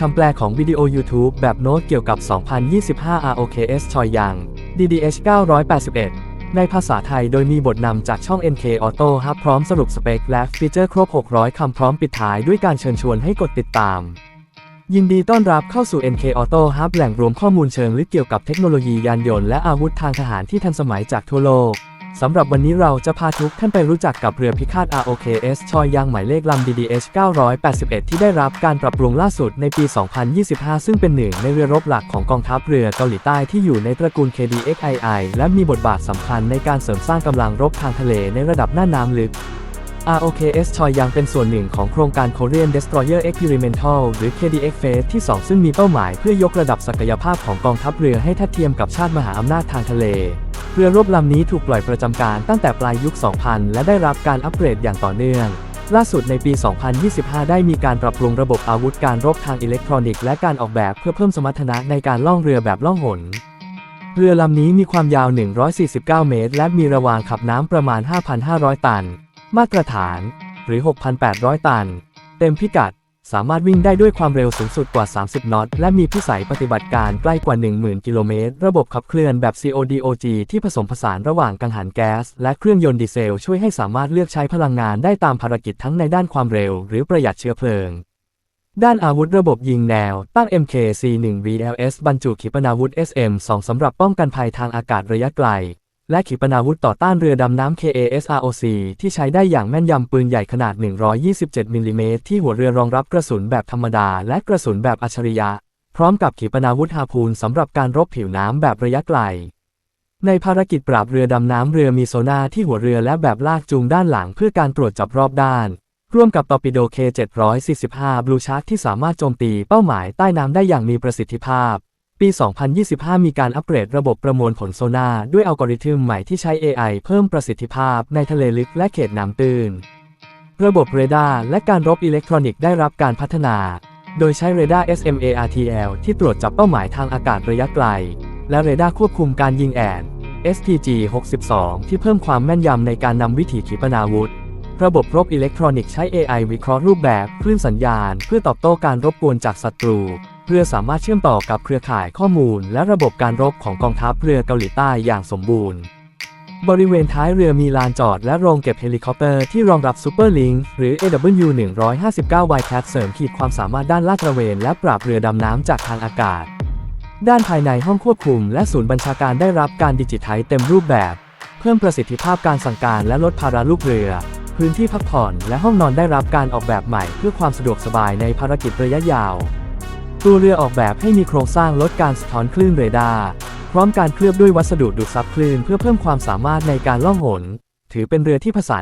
คำแปลของวิดีโอ YouTube แบบโน้ตเกี่ยวกับ 2025 ROKS ชอยยัง DDH 981 ในภาษาไทยโดยมีบทนำจากช่อง NK Auto Hub พร้อมสรุปสเปคและฟีเจอร์ครบ 600 คำพร้อมปิดท้ายด้วยการเชิญชวนให้กดติดตาม ยินดีต้อนรับเข้าสู่ NK Auto Hub แหล่งรวมข้อมูลเชิงลึกเกี่ยวกับเทคโนโลยียานยนต์และอาวุธทางทหารที่ทันสมัยจากทั่วโลก สำหรับวันนี้เราจะพาทุกท่านไปรู้จักกับเรือพิฆาต ROKS ชอยยังหมายเลขลำ DDH 981 ที่ได้รับการปรับปรุงล่าสุดในปี 2025 ซึ่งเป็นหนึ่งในเรือรบหลักของกองทัพเรือเกาหลีใต้ที่อยู่ในตระกูล KDXII และมีบทบาทสำคัญในการเสริมสร้างกำลังรบทางทะเลในระดับหน้าน้ำลึก ROKS ชอยยังเป็นส่วนหนึ่งของโครงการ Korean Destroyer Experimental หรือ KDX Phase ที่ 2 ซึ่งมีเป้าหมายเพื่อยกระดับศักยภาพของกองทัพเรือให้ทัดเทียมกับชาติมหาอำนาจทางทะเล เรือรบลำนี้ถูกปล่อยประจำการตั้งแต่ปลายยุค 2000 และได้รับการอัปเกรดอย่างต่อเนื่อง ล่าสุดในปี 2025 ได้มีการปรับปรุงระบบอาวุธการรบทางอิเล็กทรอนิกส์และการออกแบบเพื่อเพิ่มสมรรถนะในการล่องเรือแบบล่องหน เรือลำนี้มีความยาว 149 เมตร และมีระวางขับน้ำประมาณ 5,500 ตัน มาตรฐาน หรือ 6,800 ตัน เต็มพิกัด สามารถวิ่งได้ด้วยความเร็วสูงสุดกว่า 30 นอต และมีพิสัยปฏิบัติการใกล้กว่า 10,000 กิโลเมตร ระบบขับเคลื่อนแบบ CODOG ที่ผสมผสานระหว่างกังหันแก๊ส และเครื่องยนต์ดีเซล ช่วยให้สามารถเลือกใช้พลังงานได้ตามภารกิจทั้งในด้านความเร็ว หรือประหยัดเชื้อเพลิง ด้านอาวุธระบบยิงแนว ตั้ง MKC-1 VLS บรรจุขีปนาวุธ SM-2 สำหรับป้องกันภัยทางอากาศระยะไกล และขีปนาวุธต่อต้านเรือดำน้ำ KASROC ที่ใช้ได้อย่างแม่นยำปืนใหญ่ขนาด 127 มิลลิเมตรที่หัวเรือรองรับกระสุนแบบธรรมดา และกระสุนแบบอัจฉริยะ พร้อมกับขีปนาวุธฮาพูนสำหรับการรบผิวน้ำแบบระยะไกล ในภารกิจปราบเรือดำน้ำเรือมีโซนาที่หัวเรือและแบบลากจูงด้านหลังเพื่อการตรวจจับรอบด้าน ร่วมกับตอร์ปิโด K745 Blue Shark ที่สามารถโจมตีเป้าหมายใต้น้ำได้อย่างมีประสิทธิภาพ ปี 2025 มีการอัปเกรดระบบประมวลผลโซน่าด้วยอัลกอริทึมใหม่ที่ใช้ AI เพิ่มประสิทธิภาพในทะเลลึกและเขตน้ำตื้น ระบบเรดาร์และการรบอิเล็กทรอนิกส์ได้รับการพัฒนา โดยใช้เรดาร์ SMARTL ที่ตรวจจับเป้าหมายทางอากาศระยะไกล และเรดาร์ควบคุมการยิงแอน SPG-62 ที่เพิ่มความแม่นยำในการนำวิถีขีปนาวุธ ระบบรบอิเล็กทรอนิกส์ใช้ AI วิเคราะห์รูปแบบคลื่นสัญญาณ เพื่อตอบโต้การรบกวนจากศัตรู เพื่อสามารถเชื่อมต่อกับเครือข่ายข้อมูล และระบบการรบของกองทัพเรือเกาหลีใต้อย่างสมบูรณ์ บริเวณท้ายเรือมีลานจอดและโรงเก็บเฮลิคอปเตอร์ที่รองรับซูเปอร์ลิงหรือ AW 159 Wildcat เสริมขีดความสามารถด้านลาดตระเวนและปราบเรือดำน้ำจากทางอากาศ ด้านภายในห้องควบคุม และศูนย์บัญชาการได้รับการดิจิทัลเต็มรูปแบบ เพิ่มประสิทธิภาพการสั่งการและลดภาระลูกเรือ พื้นที่พักผ่อน และห้องนอนได้รับการออกแบบใหม่ เพื่อความสะดวกสบายในภารกิจระยะยาว ตัวเรือออกแบบให้มีโครงสร้างลดการสะท้อนคลื่นเรดาร์พร้อมการเคลือบด้วยวัสดุดูดซับคลื่นเพื่อเพิ่มความสามารถในการล่องหน ถือเป็นเรือที่ผสาน